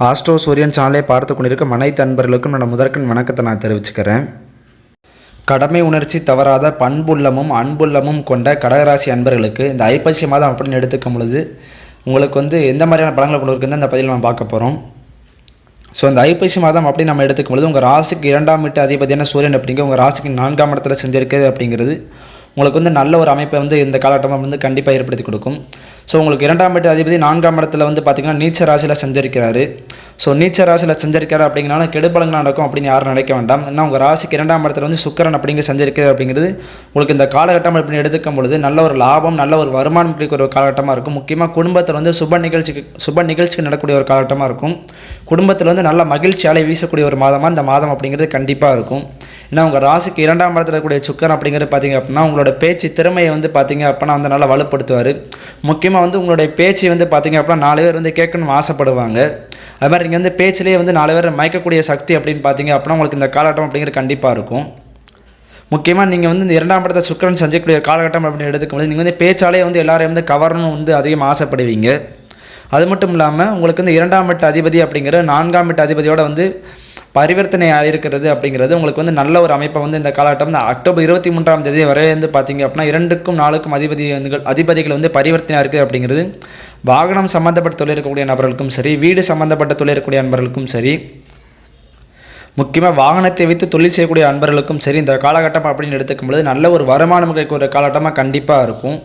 Astro சூரியன் சேனலை பார்த்து கொண்டிருக்கும் அனைத்து அன்பர்களுக்கும் நான் முதற்கண் வணக்கத்தை நான் தெரிவிச்சுக்கிறேன். கடமை உணர்ச்சி தவறாத பண்புள்ளமும் அன்புள்ளமும் கொண்ட கடகராசி அன்பர்களுக்கு இந்த ஐப்பசி மாதம் அப்படின்னு எடுத்துக்கும் பொழுது உங்களுக்கு வந்து எந்த மாதிரியான பலன்களை கொண்டு இருக்குன்னு இந்த பதிவில் நம்ம பார்க்க போகிறோம் ஸோ இந்த ஐப்பசி மாதம் அப்படி நம்ம எடுத்துக்கும் பொழுது உங்கள் ராசிக்கு இரண்டாம் வீட்டு அதிபதியான சூரியன் அப்படிங்கிற உங்கள் ராசிக்கு நான்காம் இடத்துல செஞ்சிருக்கிறது அப்படிங்கிறது உங்களுக்கு வந்து நல்ல ஒரு அமைப்பை வந்து இந்த காலகட்டமாக வந்து கண்டிப்பாக ஏற்படுத்தி கொடுக்கும். ஸோ உங்களுக்கு இரண்டாம் வீட்டு அதிபதி நான்காம் இடத்துல வந்து பார்த்திங்கன்னா நீச்ச ராசியில் செஞ்சிருக்கிறாரு. ஸோ நீச்ச ராசியில் செஞ்சிருக்காரு அப்படிங்கிறனால கெடுபலங்கள் நடக்கும் அப்படின்னு யாரும் நினைக்க வேண்டாம். ஏன்னா உங்கள் ராசிக்கு இரண்டாம் இடத்துல வந்து சுக்கரன் அப்படிங்கிற செஞ்சிருக்கிறது அப்படிங்கிறது உங்களுக்கு இந்த காலகட்டம் அப்படின்னு எடுத்துக்கும் பொழுது நல்ல ஒரு லாபம் நல்ல ஒரு வருமானம் கிடைக்கிற ஒரு காலகட்டமாக இருக்கும். முக்கியமாக குடும்பத்தில் வந்து சுப நிகழ்ச்சிக்கு சுப நிகழ்ச்சிக்கு நடக்கக்கூடிய ஒரு காலகட்டமாக இருக்கும். குடும்பத்தில் வந்து நல்ல மகிழ்ச்சியாலே வீசக்கூடிய ஒரு மாதமாக இந்த மாதம் அப்படிங்கிறது கண்டிப்பாக இருக்கும். ஏன்னா உங்கள் ராசிக்கு இரண்டாம் இடத்துல இருக்கக்கூடிய சுக்கரன் அப்படிங்கிறது பார்த்தீங்க அப்படின்னா உங்களோட பேச்சு திறமையை வந்து பார்த்தீங்க அப்படின்னா வந்து நல்லா வலுப்படுத்துவார். முக்கியமாக வந்து உங்களுடைய பேச்சு வந்து பார்த்தீங்க அப்படின்னா நாலு பேர் வந்து கேட்கணும்னு ஆசைப்படுவாங்க. அது மாதிரி நீங்கள் வந்து பேச்சிலே வந்து நாலு பேர் மயக்கக்கூடிய சக்தி அப்படின்னு பார்த்தீங்க அப்படின்னா உங்களுக்கு இந்த காலகட்டம் அப்படிங்கிறது கண்டிப்பாக இருக்கும். முக்கியமாக நீங்கள் வந்து இந்த இரண்டாம் படத்தை சுக்கரன் செஞ்சக்கூடிய காலகட்டம் அப்படின்னு எடுத்துக்கும்போது நீங்கள் வந்து பேச்சாலே வந்து எல்லாரையும் வந்து கவரணும் வந்து அதிகமாக ஆசைப்படுவீங்க. அது மட்டும் இல்லாமல் உங்களுக்கு வந்து இரண்டாம் எட்டு அதிபதி அப்படிங்கிற நான்காம் எட்டு அதிபதியோட வந்து பரிவர்த்தனை ஆகிருக்கிறது அப்படிங்கிறது உங்களுக்கு வந்து நல்ல ஒரு அமைப்பை வந்து இந்த காலகட்டம் அக்டோபர் இருபத்தி மூன்றாம் தேதி வரை வந்து பார்த்தீங்க அப்படின்னா இரண்டுக்கும் நாளுக்கும் அதிபதி அதிபதிகள் வந்து பரிவர்த்தனை இருக்குது அப்படிங்கிறது. வாகனம் சம்மந்தப்பட்ட தொழில் இருக்கக்கூடிய நபர்களுக்கும் சரி வீடு சம்மந்தப்பட்ட தொழில் இருக்கக்கூடிய நபர்களுக்கும் சரி முக்கியமாக வாகனத்தை வைத்து தொழில் செய்யக்கூடிய அன்பர்களுக்கும் சரி இந்த காலகட்டம் அப்படின்னு எடுத்துக்கும் பொழுது நல்ல ஒரு வருமானம் கிடைக்கிற காலகட்டமாக கண்டிப்பாக இருக்கும்.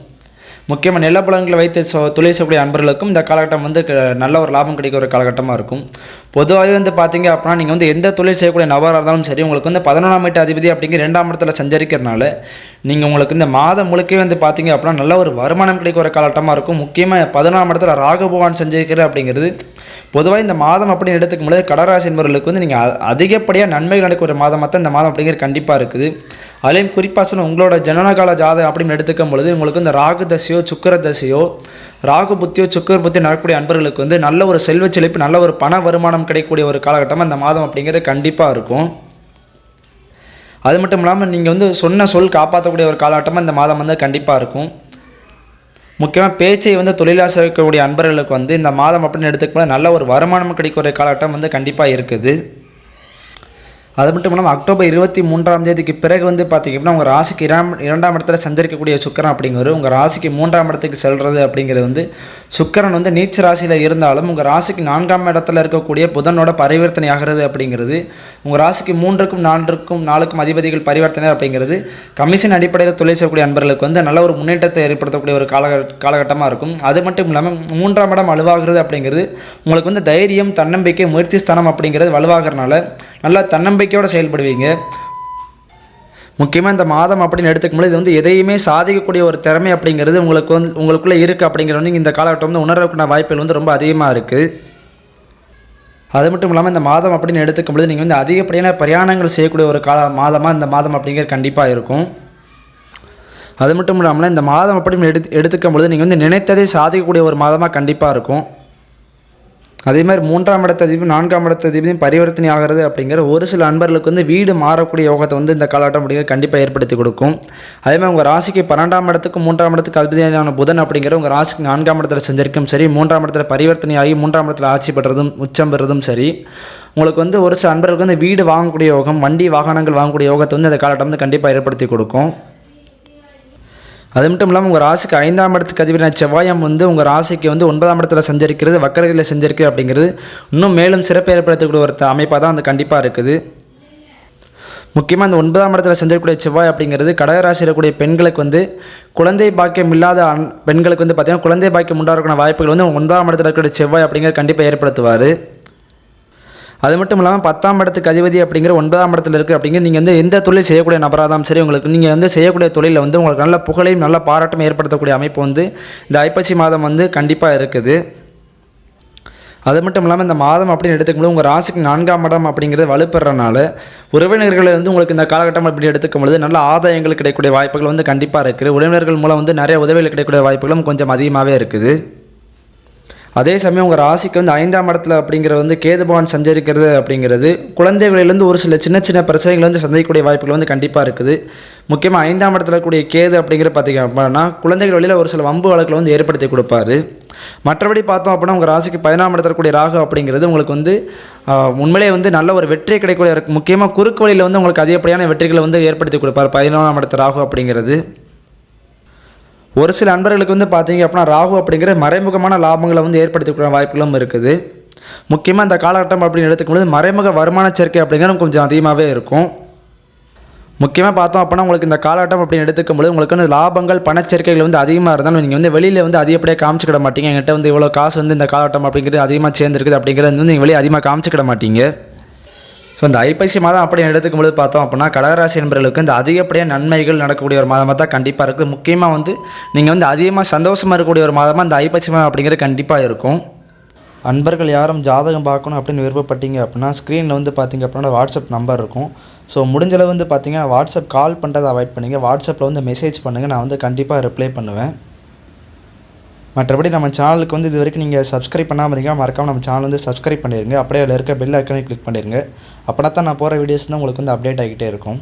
முக்கியமாக நிலப்பலன்களை வைத்து சொ தொழில் செய்யக்கூடிய அன்பர்களுக்கும் இந்த காலகட்டம் வந்து நல்ல ஒரு லாபம் கிடைக்கிற ஒரு காலகட்டமாக இருக்கும். பொதுவாகவே வந்து பார்த்தீங்க அப்படின்னா நீங்கள் வந்து எந்த தொழில் செய்யக்கூடிய நபராக இருந்தாலும் சரி உங்களுக்கு வந்து பதினொன்றாம் வீட்டு அதிபதி அப்படிங்கிற ரெண்டாம் இடத்துல சஞ்சரிக்கிறனால நீங்கள் உங்களுக்கு இந்த மாதம் முழுக்கவே வந்து பார்த்தீங்க அப்படின்னா நல்ல ஒரு வருமானம் கிடைக்கிற ஒரு காலகட்டமாக இருக்கும். முக்கியமாக பதினொன்றாம் இடத்துல ராகுபவான் சஞ்சரிக்கிறது அப்படிங்கிறது பொதுவாக இந்த மாதம் அப்படின்னு எடுத்துக்கும் பொழுது கடராசி என்பவர்களுக்கு வந்து நீங்கள் அதிகப்படியாக நன்மைகள் நடக்கிற ஒரு மாதமாக தான் இந்த மாதம் அப்படிங்கிறது கண்டிப்பாக இருக்குது. அதுலேயும் குறிப்பாக சொன்ன உங்களோட ஜனனகால ஜாதகம் அப்படின்னு எடுத்துக்கும் பொழுது உங்களுக்கு இந்த ராகு தசையோ சுக்கர தசையோ ராகு புத்தியோ சுக்கர புத்தி நடக்கக்கூடிய அன்பர்களுக்கு வந்து நல்ல ஒரு செல்வ செழிப்பு நல்ல ஒரு பண வருமானம் கிடைக்கக்கூடிய ஒரு காலகட்டமாக அந்த மாதம் அப்படிங்கிறது கண்டிப்பாக இருக்கும். அது மட்டும் இல்லாமல் நீங்கள் வந்து சொன்ன சொல் காப்பாற்றக்கூடிய ஒரு காலகட்டமாக இந்த மாதம் வந்து கண்டிப்பாக இருக்கும். முக்கியமாக பேச்சை வந்து தொழிலாக சேர்க்கக்கூடிய அன்பர்களுக்கு வந்து இந்த மாதம் அப்படின்னு எடுத்துக்கும்போது நல்ல ஒரு வருமானம் கிடைக்கிற காலகட்டம் வந்து கண்டிப்பாக இருக்குது. அது மட்டும் இல்லாமல் அக்டோபர் இருபத்தி மூன்றாம் தேதிக்கு பிறகு வந்து பார்த்தீங்கன்னா உங்கள் ராசிக்கு இராம் இரண்டாம் இடத்துல சஞ்சரிக்கக்கூடிய சுக்கரன் அப்படிங்கிறது உங்கள் ராசிக்கு மூன்றாம் இடத்துக்கு செல்வது அப்படிங்கிறது வந்து சுக்கரன் வந்து நீச்ச ராசியில் இருந்தாலும் உங்கள் ராசிக்கு நான்காம் இடத்துல இருக்கக்கூடிய புதனோட பரிவர்த்தனை ஆகிறது அப்படிங்கிறது உங்கள் ராசிக்கு மூன்றுக்கும் நான்குக்கும் நாலுக்கும் அதிபதிகள் பரிவர்த்தனை அப்படிங்கிறது கமிஷன் அடிப்படையில் தொழில் செய்யக்கூடிய அன்பர்களுக்கு வந்து நல்ல ஒரு முன்னேற்றத்தை ஏற்படுத்தக்கூடிய ஒரு கால காலகட்டமாக இருக்கும். அது மட்டும் இல்லாமல் மூன்றாம் இடம் வலுவாகிறது அப்படிங்கிறது உங்களுக்கு வந்து தைரியம் தன்னம்பிக்கை முயற்சி ஸ்தானம் அப்படிங்கிறது வலுவாகிறனால நல்லா நம்பிக்கையோடு செயல்படுவீங்க. முக்கியமாக இந்த மாதம் அப்படின்னு எடுத்துக்கும்போது இது வந்து எதையுமே சாதிக்கக்கூடிய ஒரு திறமை அப்படிங்கிறது உங்களுக்கு வந்து உங்களுக்குள்ளே இருக்குது அப்படிங்கிறது வந்து இந்த காலகட்டம் வந்து உணரக்கூடிய வாய்ப்புகள் வந்து ரொம்ப அதிகமாக இருக்குது அது மட்டும் இல்லாமல் இந்த மாதம் அப்படின்னு எடுத்துக்கும்போது நீங்கள் வந்து அதிகப்படியான பிரயாணங்கள் செய்யக்கூடிய ஒரு கால மாதமாக இந்த மாதம் அப்படிங்கிறது கண்டிப்பாக இருக்கும். அது மட்டும் இல்லாமல் இந்த மாதம் அப்படின்னு எடுத்து எடுத்துக்கும் பொழுது நீங்கள் வந்து நினைத்ததை சாதிக்கக்கூடிய ஒரு மாதமாக கண்டிப்பாக இருக்கும். அதே மாதிரி மூன்றாம் இடத்த அதிபதி நான்காம் இடத்த அதிபதியும் பரிவர்த்தனை ஆகிறது அப்படிங்கிற ஒரு சில அன்பர்களுக்கு வந்து வீடு மாறக்கூடிய யோகத்தை வந்து இந்த காலகட்டம் அப்படிங்கிற கண்டிப்பாக ஏற்படுத்தி கொடுக்கும். அதே மாதிரி உங்கள் ராசிக்கு பன்னெண்டாம் இடத்துக்கு மூன்றாம் இடத்துக்கு அதிபதியான புதன் அப்படிங்கிற உங்கள் ராசிக்கு நான்காம் இடத்துல செஞ்சிருக்கும் சரி மூன்றாம் இடத்துல பரிவர்த்தனை ஆகி மூன்றாம் இடத்துல ஆட்சி பெற்றதும் உச்சம் பெறதும் சரி உங்களுக்கு வந்து ஒரு சில அன்பர்களுக்கு வந்து வீடு வாங்கக்கூடிய யோகம் வண்டி வாகனங்கள் வாங்கக்கூடிய யோகத்தை வந்து இந்த காலகட்டம் வந்து கண்டிப்பாக ஏற்படுத்தி கொடுக்கும். அது மட்டும் இல்லாமல் உங்கள் ராசிக்கு ஐந்தாம் இடத்துக்கு அதிபரான செவ்வாயம் வந்து உங்கள் ராசிக்கு வந்து ஒன்பதாம் இடத்துல செஞ்சிருக்கிறது வக்கரத்தில் செஞ்சிருக்கு அப்படிங்கிறது இன்னும் மேலும் சிறப்பு ஏற்படுத்தக்கூடிய ஒரு அமைப்பாக தான் அந்த கண்டிப்பாக இருக்குது. முக்கியமாக அந்த ஒன்பதாம் இடத்துல செஞ்சிருக்கூடிய செவ்வாய் அப்படிங்கிறது கடகராசியில் இருக்கக்கூடிய பெண்களுக்கு வந்து குழந்தை பாக்கியம் இல்லாத ஆண் பெண்களுக்கு வந்து பார்த்திங்கன்னா குழந்தை பாக்கியம் உண்டாகிறக்கான வாய்ப்புகள் வந்து ஒன்பதாம் இடத்துல இருக்கக்கூடிய செவ்வாய் அப்படிங்கிற கண்டிப்பாக ஏற்படுத்துவார். அது மட்டும் இல்லாமல் பத்தாம் இடத்துக்கு அதிபதி அப்படிங்கிற ஒன்பதாம் இடத்துல இருக்குது அப்படிங்கிற நீங்கள் வந்து எந்த தொழில் செய்யக்கூடிய நபராக தான் சரி உங்களுக்கு நீங்கள் வந்து செய்யக்கூடிய தொழிலில் வந்து உங்களுக்கு நல்ல புகழையும் நல்ல பாராட்டும் ஏற்படுத்தக்கூடிய அமைப்பு வந்து இந்த ஐப்பசி மாதம் வந்து கண்டிப்பாக இருக்குது. அது மட்டும் இல்லாமல் இந்த மாதம் அப்படின்னு எடுத்துக்கும்போது உங்கள் ராசிக்கு நான்காம் இடம் அப்படிங்கிறது வலுப்பெறனால உறவினர்களை வந்து உங்களுக்கு இந்த காலகட்டம் அப்படி எடுத்துக்கும் பொழுது நல்ல ஆதாயங்கள் கிடைக்கக்கூடிய வாய்ப்புகள் வந்து கண்டிப்பாக இருக்குது. உறவினர்கள் மூலம் வந்து நிறைய உதவிகள் கிடைக்கக்கூடிய வாய்ப்புகளும் கொஞ்சம் அதிகமாகவே இருக்குது. அதே சமயம் உங்கள் ராசிக்கு வந்து ஐந்தாம் இடத்துல அப்படிங்கிற வந்து கேதுபவன் சஞ்சரிக்கிறது அப்படிங்கிறது குழந்தைகளிலேருந்து ஒரு சில சின்ன சின்ன பிரச்சனைகள் வந்து சந்திக்கக்கூடிய வாய்ப்புகள் வந்து கண்டிப்பாக இருக்குது. முக்கியமாக ஐந்தாம் இடத்துல கூடிய கேது அப்படிங்கிற பார்த்தீங்க அப்படின்னா குழந்தைகள் வழியில் ஒரு சில வம்பு வழக்கில் வந்து ஏற்படுத்தி கொடுப்பாரு. மற்றபடி பார்த்தோம் அப்படின்னா உங்கள் ராசிக்கு பதினாம் இடத்துல கூடிய ராகு அப்படிங்கிறது உங்களுக்கு வந்து உண்மையிலே உண்மையிலேயே வந்து நல்ல ஒரு வெற்றி கிடைக்கக்கூடிய இருக்கு முக்கியமாக குறுக்கு வழியில் வந்து உங்களுக்கு அதிகப்படியான வெற்றிகளை வந்து ஏற்படுத்தி கொடுப்பார். பதினொன்றாம் இடத்து ராகு அப்படிங்கிறது. ஒரு சில நண்பர்களுக்கு வந்து பார்த்தீங்க அப்படின்னா ராகு அப்படிங்கிற மறைமுகமான லாபங்களை வந்து ஏற்படுத்தக்கூடிய வாய்ப்புகளும் இருக்குது. முக்கியமாக இந்த காலகட்டம் அப்படின்னு எடுத்துக்கும்போது மறைமுக வருமான சேர்க்கை அப்படிங்கிறது கொஞ்சம் அதிகமாகவே இருக்கும். முக்கியமாக பார்த்தோம் அப்படின்னா உங்களுக்கு இந்த காலகட்டம் அப்படின்னு எடுத்துக்கும்போது உங்களுக்கு வந்து லாபங்கள் பணச்சேர்க்கைகள் வந்து அதிகமாக இருந்தாலும் நீங்கள் வந்து வெளியில் வந்து அதிகப்படியாக காமிச்சிக்கிட மாட்டீங்க. என்கிட்ட வந்து இவ்வளோ காசு வந்து இந்த காலகட்டம் அப்படிங்கிறது அதிகமாக சேர்ந்துருக்குது அப்படிங்கிறது வந்து நீங்கள் வெளியே அதிகமாக காமிச்சிக்கிட மாட்டீங்க. ஸோ இந்த ஐப்பசி மாதம் அப்படி எடுத்துக்கும்போது பார்த்தோம் அப்படின்னா கடகராசி நண்பர்களுக்கு இந்த அதிகப்படியாக நன்மைகள் நடக்கக்கூடிய ஒரு மாதமாக தான் கண்டிப்பாக இருக்குது. முக்கியமாக வந்து நீங்கள் வந்து அதிகமாக சந்தோஷமாக இருக்கக்கூடிய ஒரு மாதமாக இந்த ஐப்பசி மாதம் அப்படிங்கிறது கண்டிப்பாக இருக்கும். அன்பர்கள் யாரும் ஜாதகம் பார்க்கணும் அப்படின்னு விருப்பப்பட்டீங்க அப்படின்னா ஸ்க்ரீனில் வந்து பார்த்திங்க அப்படின்னா வாட்ஸ்அப் நம்பர் இருக்கும். ஸோ முடிஞ்சளவு வந்து பார்த்திங்கன்னா வாட்ஸ்அப் கால் பண்ணுறதை அவாய்ட் பண்ணிங்க. வாட்ஸ்அப்பில் வந்து மெசேஜ் பண்ணுங்கள் நான் வந்து கண்டிப்பாக ரிப்ளை பண்ணுவேன். மற்றபடி நம்ம சேனலுக்கு வந்து இது வரைக்கும் நீங்கள் சப்ஸ்கிரைப் பண்ணாமல் இருந்தீங்க மறக்காமல் நம்ம சேனல் வந்து சப்ஸ்கிரைப் பண்ணிடுங்க அப்படியே அதில் இருக்க பெல் ஐக்கனை கிளிக் பண்ணிடுங்க அப்படின்னா தான் நான் போகிற வீடியோஸ் தான் உங்களுக்கு வந்து அப்டேட் ஆகிட்டே இருக்கும்.